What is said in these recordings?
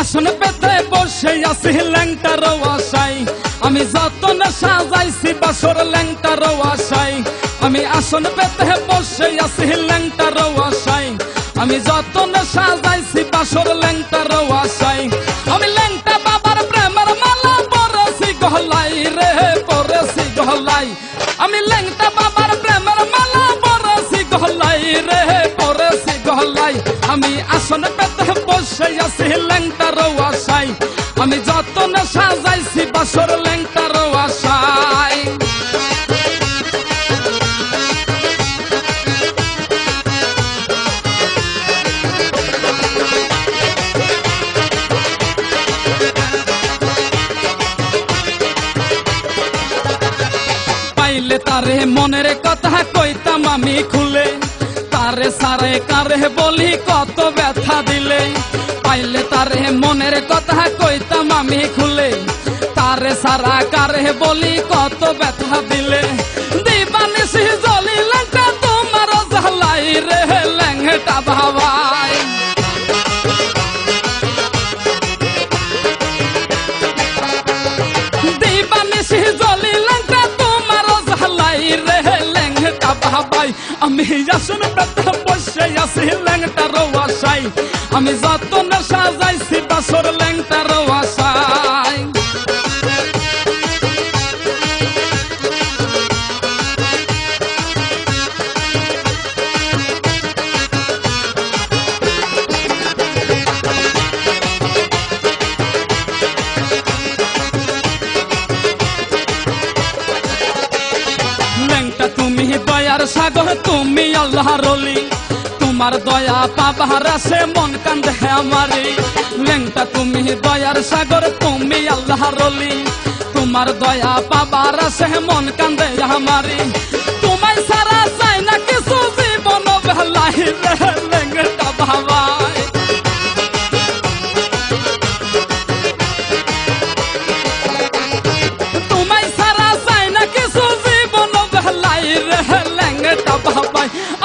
আসন পেতে বসে আসি ল্যাংটার আশাই আমি যতন সাজাইছি বাসর ল্যাংটার আশাই আমি আসন পেতে বসে আসি ল্যাংটার আশাই আমি যতন সাজাইছি বাসর ল্যাংটার আশাই বাসর ল্যাংটার আশাই পাইলে তারে মনের কথা কইতাম আমি খুলে। তারে সারে কারে বলি কত ব্যথা দিলে। পাইলে তারে মনের কথা কইতাম আমি খুলে। তারে সারা কারে বলি কত ব্যথা দিলে আমি আসন পেতে বসে আছি লেঙ্গটা রোয়াশাই আমি যতন সাজাইছি বাসর লেঙ্গটা তুমি আল্লাহ রলি, তোমার দয়া পাবার সে মন কান্দে আমারি। লেংটা তুমি দয়ার সাগর, তুমি আল্লাহ রলি, তোমার দয়া পাবার সে মন কান্দে আমারি। তোমায় সারা চাই না কিছু জীবন বেলাহি লেংটা ভাবাই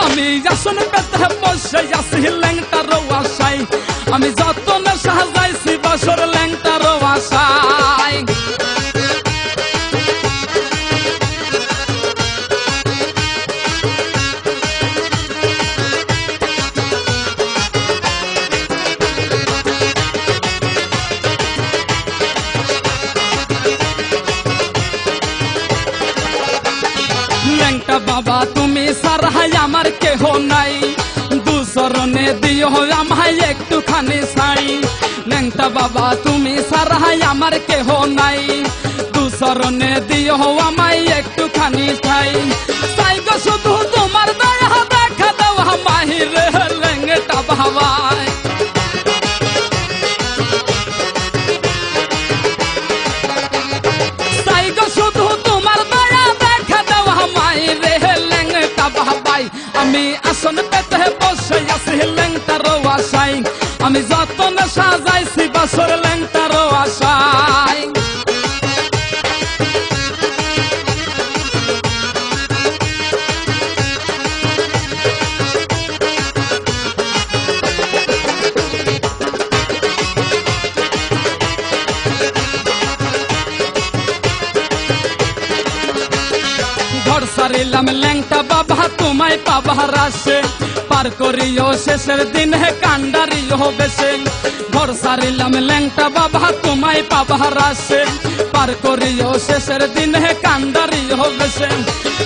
আমি আসন পেতে বসে আছি ল্যাংটা আশাই আমি দিও আমায় একটুখানি সাই ল্যাংটা বাবা, তুমি সারাই আমার কেহ নাই। দুসরনে দিও আমায় একটুখানি সাই সাজাইছি বাসর ল্যাংটা রোয়াশাই ঘর সারিলাম ল্যাংটা বাবা তোমায় পাবার আসে। পার করিও, শেষের দিন হে কান্ডারিও বেশে ঘর সারিলাম, ল্যাংটা বাবা তোমায় পাবার আসে। পার করিও, শেষের দিন হে কান্ডারিও বেশে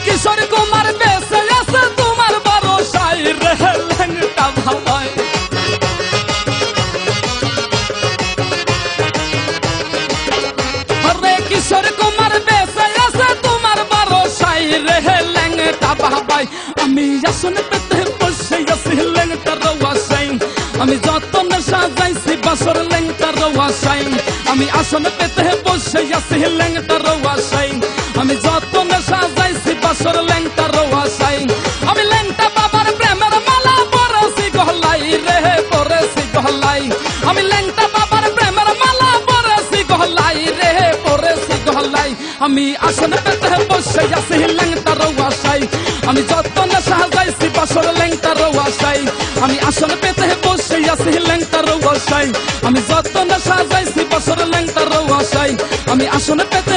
কিশোর কুমার বেশে আছে তোমার ভরসাই রে, ল্যাংটা ভাবাই কিশোর কুমার বেশে আছে তোমার ভরসাই রে, ল্যাংটা বাবাই আমি আসন যতন সাজাইছি বাসর ল্যাংটা রওয়াশাই আমি আসন পেতে বসে আছি ল্যাংটা রওয়াশাই আমি যতন সাজাইছি বাসর ল্যাংটা রওয়াশাই আমি ল্যাংটা বাবার প্রেমের মালা পরেছি, গহলাই রে, পরেছি গহলাই। আমি ল্যাংটা বাবার প্রেমের মালা পরেছি, গহলাই রে, পরেছি গহলাই। আমি আসন পেতে বসে আছি ল্যাংটা রওয়াশাই আমি যতন সাজাইছি বাসর ল্যাংটা রওয়াশাই আমি আসন আমি যত না সাজাইছি বছর ল্যাংটারও আশাই আমি আসনে পেতে